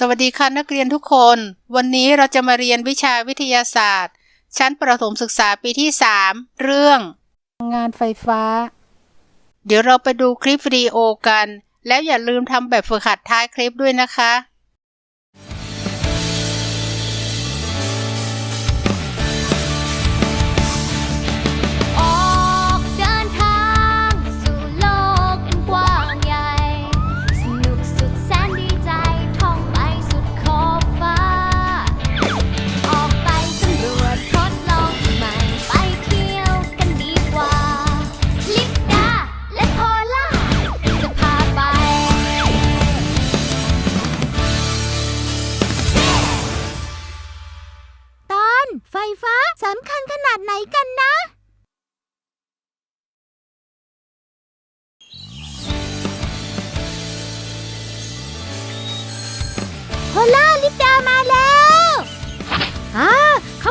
สวัสดีค่ะนักเรียนทุกคน วันนี้เราจะมาเรียนวิชาวิทยาศาสตร์ ชั้นประถมศึกษาปีที่ 3 เรื่อง งานไฟฟ้า เดี๋ยวเราไปดูคลิปวิดีโอกัน แล้วอย่าลืมทำแบบฝึกหัดท้ายคลิปด้วยนะคะ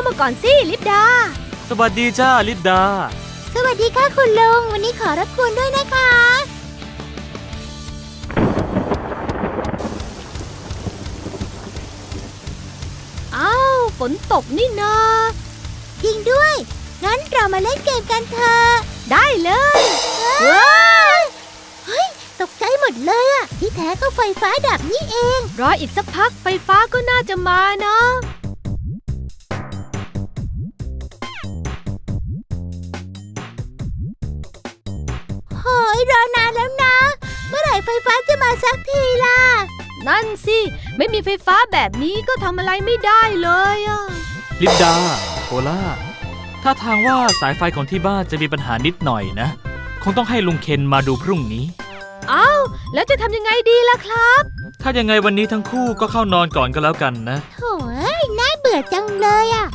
มาก่อนสิลิปดา สวัสดีจ้าลิปดา สวัสดีค่ะคุณลุง วันนี้ขอรับกวนด้วยนะคะ อ้าว ฝนตกนี่นาจริงด้วย งั้นเรามาเล่นเกมกันเถอะได้เลยว้าวเฮ้ย ตกใจหมดเลยอะที่แท้ก็ไฟฟ้าดับนี่เอง รออีกสักพักไฟฟ้าก็น่าจะมาเนาะ รอนานแล้วนะ เมื่อไหร่ไฟฟ้าจะมาสักทีล่ะ นั่นสิ ไม่มีไฟฟ้าแบบนี้ก็ทำอะไรไม่ได้เลยอะลิปดาโคล่าถ้าทางว่าสายไฟของที่บ้านจะมีปัญหานิดหน่อยนะ คงต้องให้ลุงเคนมาดูพรุ่งนี้เอ้าแล้วจะทำยังไงดีล่ะครับ ถ้ายังไงวันนี้ทั้งคู่ก็เข้านอนก่อนก็แล้วกันนะโถยน่าเบื่อจังเลยอะ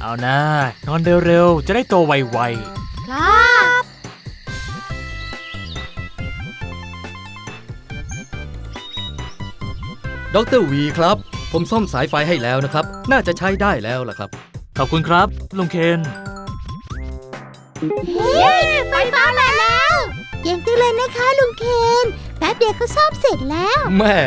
เอานะนอนเร็วๆ จะได้โตไวค ดรวีครับ ผมซ่อมสายไฟให้แล้วนะครับ น่าจะใช้ได้แล้วล่ะครับๆขอบคุณครับ ลุงเคนเย้ไฟฟ้ามาแล้วเก่งจังเลยนะคะ ลุงเคนแป๊บเดียวก็ซ่อมเสร็จแล้วแหม่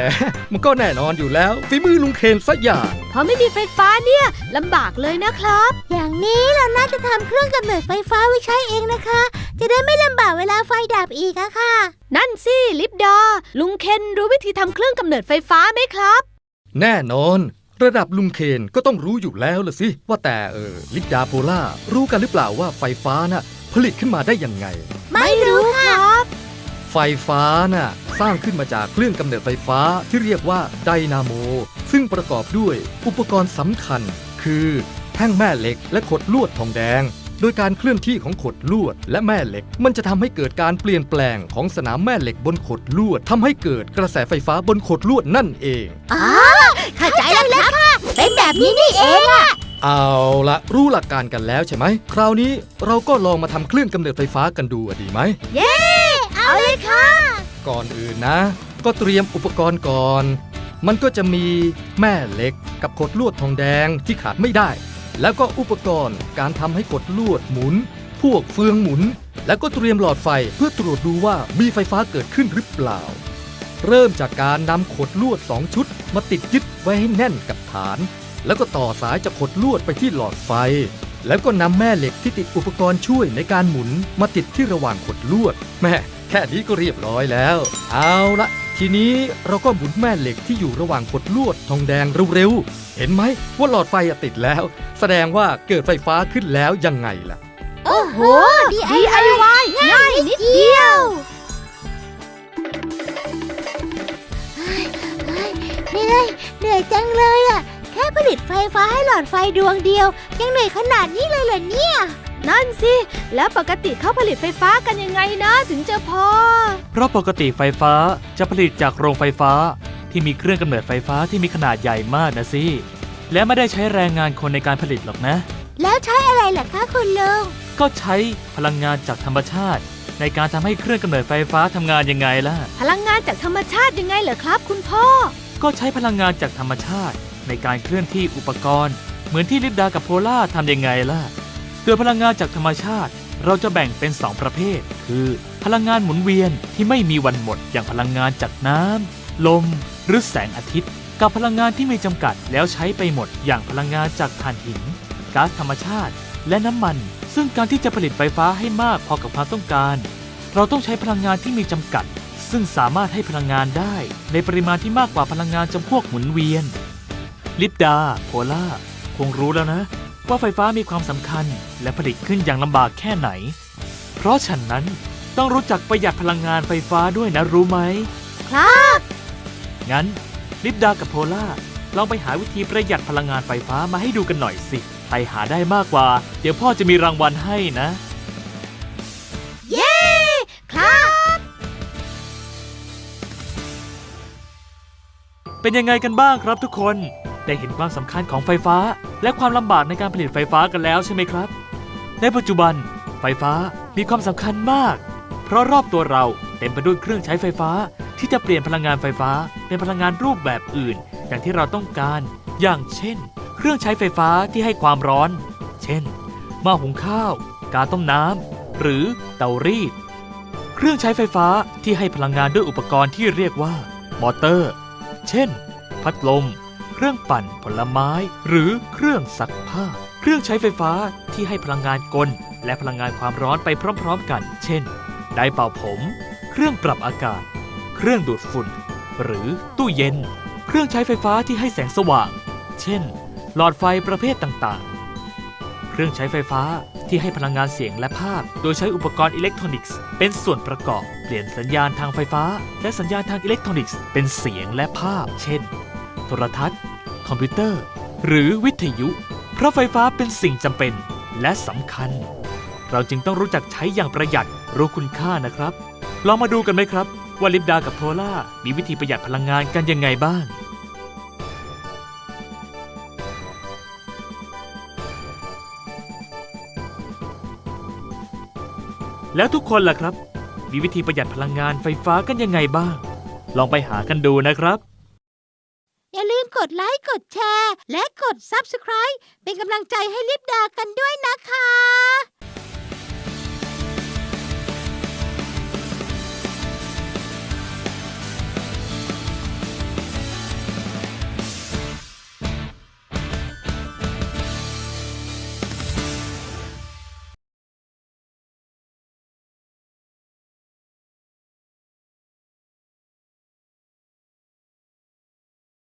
มันก็แน่นอนอยู่แล้วฝีมือลุงเคนสักอย่างพอไม่มีไฟฟ้าเนี่ยลำบากเลยนะครับ อย่างนี้เราน่าจะทำเครื่องกำเนิดไฟฟ้าไว้ใช้เองนะคะ จะได้ไม่ลำบากเวลาไฟดับอีกอะค่ะ นั่นสิ ลิปดา ลุงเคนรู้วิธีทำเครื่องกำเนิดไฟฟ้าไหมครับ แน่นอน ระดับลุงเคนก็ต้องรู้อยู่แล้วละสิ ว่าแต่เออลิปดาโพล่ารู้กันหรือเปล่าว่าไฟฟ้าน่ะ ผลิตขึ้นมาได้ยังไง ไม่รู้ครับ ไฟฟ้าน่ะ สร้างขึ้นมาจากเครื่องกำเนิดไฟฟ้าที่เรียกว่าไดนาโม ซึ่งประกอบด้วยอุปกรณ์สำคัญ คือแท่งแม่เหล็กและขดลวดทองแดง โดยการเคลื่อนที่ของขดลวด และแม่เหล็ก มันจะทำให้เกิดการเปลี่ยนแปลงของสนามแม่เหล็กบนขดลวดทำให้เกิดกระแสไฟฟ้าบนขดลวดนั่นเองอ๋อเข้าใจแล้วค่ะเป็นแบบนี้นี่เองอะเอาละรู้หลักการกันแล้วใช่ไหม คราวนี้เราก็ลองมาทำเครื่องกำเนิดไฟฟ้ากันดูอะดีไหม เย้ เอาเลยค่ะ ก่อนอื่นนะ ก็เตรียมอุปกรณ์ก่อน มันก็จะมีแม่เหล็กกับขดลวดทองแดงที่ขาดไม่ได้ แล้วก็อุปกรณ์การทำให้ขดลวดหมุน พวกเฟืองหมุน แล้วก็เตรียมหลอดไฟเพื่อตรวจดูว่ามีไฟฟ้าเกิดขึ้นหรือเปล่า เริ่มจากการนำขดลวด 2 ชุด มาติดยึดไว้ให้แน่นกับฐาน แล้วก็ต่อสายจากขดลวดไปที่หลอดไฟ แล้วก็นำแม่เหล็กที่ติดอุปกรณ์ช่วยในการหมุน มาติดที่ระหว่างขดลวด แม่แค่นี้ก็เรียบร้อยแล้ว เอาละ ทีนี้เราก็หมุนแม่เหล็กที่อยู่ระหว่างขดลวดทองแดงเร็วๆ เห็นไหมว่าหลอดไฟอะติดแล้ว แสดงว่าเกิดไฟฟ้าขึ้นแล้วยังไงล่ะ โอ้โห DIY ง่ายนิดเดียวเหนื่อยเหนื่อยจังเลยอะ แค่ผลิตไฟฟ้าให้หลอดไฟดวงเดียว ยังเหนื่อยขนาดนี้เลยเหรอเนี่ย นั่นสิ แล้วปกติเขาผลิตไฟฟ้ากันยังไงนะถึงจะพอ เพราะปกติไฟฟ้าจะผลิตจากโรงไฟฟ้า ที่มีเครื่องกำเนิดไฟฟ้าที่มีขนาดใหญ่มากนะสิ และไม่ได้ใช้แรงงานคนในการผลิตหรอกนะ แล้วใช้อะไรล่ะคะคุณลุง ก็ใช้พลังงานจากธรรมชาติ ในการทำให้เครื่องกำเนิดไฟฟ้าทำงานยังไงล่ะ พลังงานจากธรรมชาติยังไงเหรอครับ คุณพ่อ ก็ใช้พลังงานจากธรรมชาติ ในการเคลื่อนที่อุปกรณ์ เหมือนที่ลิปดากับโพล่าทำยังไงล่ะ โดยพลังงานจากธรรมชาติ เราจะแบ่งเป็น 2 ประเภท คือ พลังงานหมุนเวียนที่ไม่มีวันหมด อย่างพลังงานจากน้ำลม หรือแสงอาทิตย์ กับพลังงานที่มีจำกัดแล้วใช้ไปหมด อย่างพลังงานจากถ่านหินก๊าซธรรมชาติ และน้ำมัน ซึ่งการที่จะผลิตไฟฟ้าให้มากพอกับความต้องการ เราต้องใช้พลังงานที่มีจำกัด ซึ่งสามารถให้พลังงานได้ ในปริมาณที่มากกว่าพลังงานจำพวกหมุนเวียน ลิปดา โพล่า คงรู้แล้วนะ ว่าไฟฟ้ามีความสำคัญและผลิตขึ้นอย่างลำบากแค่ไหน เพราะฉะนั้นต้องรู้จักประหยัดพลังงานไฟฟ้าด้วยนะรู้ไหม ครับ งั้นลิปดากับโพล่าลองไปหาวิธีประหยัดพลังงานไฟฟ้ามาให้ดูกันหน่อยสิใครหาได้มากกว่า เดี๋ยวพ่อจะมีรางวัลให้นะ เย้ ครับ เป็นยังไงกันบ้างครับทุกคน ได้เห็นความสำคัญของไฟฟ้า และความลำบากในการผลิตไฟฟ้ากันแล้วใช่ไหมครับ ในปัจจุบัน ไฟฟ้ามีความสำคัญมาก เพราะรอบตัวเราเต็มไปด้วยเครื่องใช้ไฟฟ้า ที่จะเปลี่ยนพลังงานไฟฟ้าเป็นพลังงานรูปแบบอื่น อย่างที่เราต้องการ อย่างเช่น เครื่องใช้ไฟฟ้าที่ให้ความร้อน เช่นหม้อหุงข้าว กาต้มน้ำหรือเตารีดเครื่องใช้ไฟฟ้าที่ให้พลังงานด้วยอุปกรณ์ที่เรียกว่า มอเตอร์ เช่น พัดลม รื่องปั่นผลไม้ หรือเครื่องซักผ้า เครื่องใช้ไฟฟ้าที่ให้พลังงานกล และพลังงานความร้อนไปพร้อมๆกัน เช่น ไดร์เป่าผม เครื่องปรับอากาศ เครื่องดูดฝุ่น หรือตู้เย็น เครื่องใช้ไฟฟ้าที่ให้แสงสว่าง เช่น หลอดไฟประเภทต่างๆ เครื่องใช้ไฟฟ้าที่ให้พลังงานเสียงและภาพ โดยใช้อุปกรณ์อิเล็กทรอนิกส์ เป็นส่วนประกอบ เปลี่ยนสัญญาณทางไฟฟ้า และสัญญาณทางอิเล็กทรอนิกส์ เป็นเสียงและภาพ เช่น โทรทัศน์ คอมพิวเตอร์ หรือวิทยุ เพราะไฟฟ้าเป็นสิ่งจำเป็นและสำคัญ เราจึงต้องรู้จักใช้อย่างประหยัดรู้คุณค่านะครับ ลองมาดูกันไหมครับ ว่าลิปดากับโพล่ามีวิธีประหยัดพลังงานกันยังไงบ้างแล้วทุกคนล่ะครับ มีวิธีประหยัดพลังงานไฟฟ้ากันยังไงบ้าง ลองไปหากันดูนะครับ กดไลค์กดแชร์ และกด Subscribe เป็นกำลังใจให้ลิปดากันด้วยนะคะ